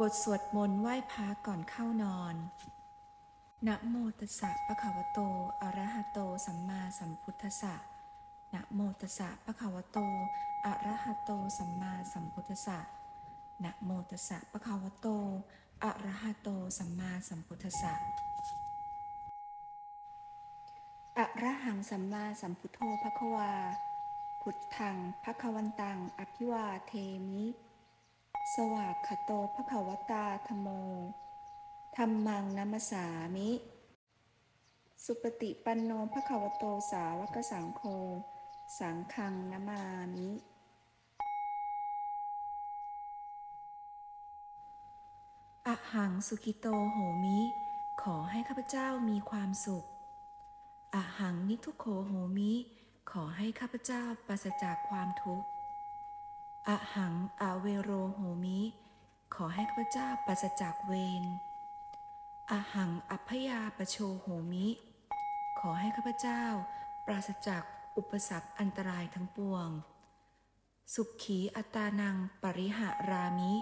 บทสวดมนต์ไหว้พระก่อนเข้านอน นะโมตัสสะปะคะวะโต อะระหะโต สัมมาสัมพุทธัสสะ นะโมตัสสะปะคะวะโต อะระหะโต สัมมาสัมพุทธัสสะ นะโมตัสสะปะคะวะโต อะระหะโต สัมมาสัมพุทธัสสะ อะระหังสัมมาสัมพุทโธภควา พุทธังภควันตัง อภิวาเทมิ สวากขโตภควตาธโมธรรมังนัมสสามิ สุปฏิปันโนภควโตสาวกสังโฆ สังฆังนามามิอะหังสุขิโตโหมิ ขอให้ข้าพเจ้ามีความสุขอะหังนิทุโขโหมิ ขอให้ข้าพเจ้าปราศจากความทุกข์ อะหังอเวโรโหมิ ขอให้ข้าพเจ้าปราศจากเวรอะหังอัพยาปโชโหมิ ขอให้ข้าพเจ้า ปราศจากอุปสรรคอันตรายทั้งปวง สุขีอัตานังปริหารามิ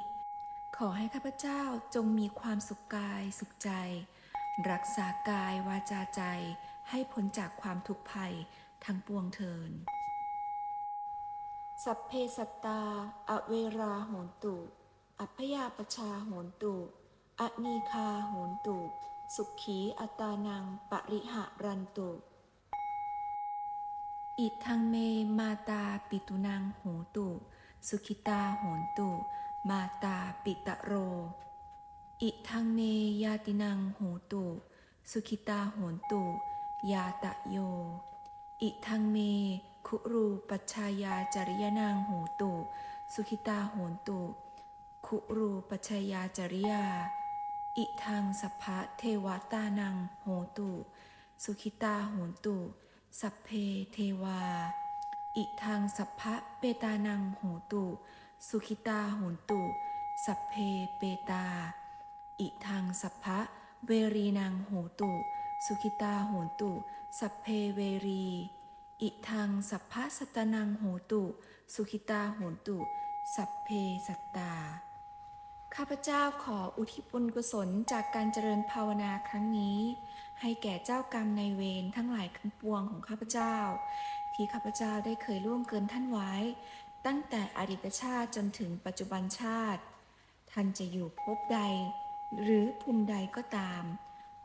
ขอให้ข้าพเจ้าจงมีความสุขกายสุขใจ รักษากายวาจาใจให้พ้นจากความทุกข์ภัยทั้งปวงเทิน สัพเพสัตตา อเวราโหนตุ อัพยาปชาโหนตุอนีคาโหนตุ สุขีอัตานังปริหะรันตุ อิทังเมมาตาปิตุนังโหตุ สุขิตาโหนตุ มาตาปิตะโร อิทังเมยาตินังโหตุ สุขิตาโหนตุ ยาตะโย อิทังเม คุรูปัชายาจริยนางโหตุ สุขิตาโหนตุ คุรูปัชายาจริยา อิทังสัพพะเทวตานังโหตุ สุขิตาโหนตุ สัพเพเทวา อิทังสัพพะเปตานังโหตุ สุขิตาโหนตุ สัพเพเปตา อิทังสัพพะเวรีนังโหตุ สุขิตาโหนตุ สัพเพเวรี อิทังสัพพะสตนังโหตุ สุขิตาโหตุ สัพเพสัตตา ข้าพเจ้าขออุทิศบุญกุศลจากการเจริญภาวนาครั้งนี้ ให้แก่เจ้ากรรมในเวรทั้งหลายทั้งปวงของข้าพเจ้า ที่ข้าพเจ้าได้เคยล่วงเกินท่านไว้ ตั้งแต่อดีตชาติจนถึงปัจจุบันชาติ ท่านจะอยู่ภพใด หรือภูมิใดก็ตาม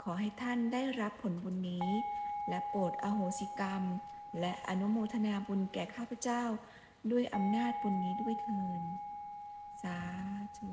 ขอให้ท่านได้รับผลบุญนี้ และโปรดอโหสิกรรม และอนุโมทนาบุญแก่ข้าพเจ้า ด้วยอำนาจบุญนี้ด้วยเถินสาธุ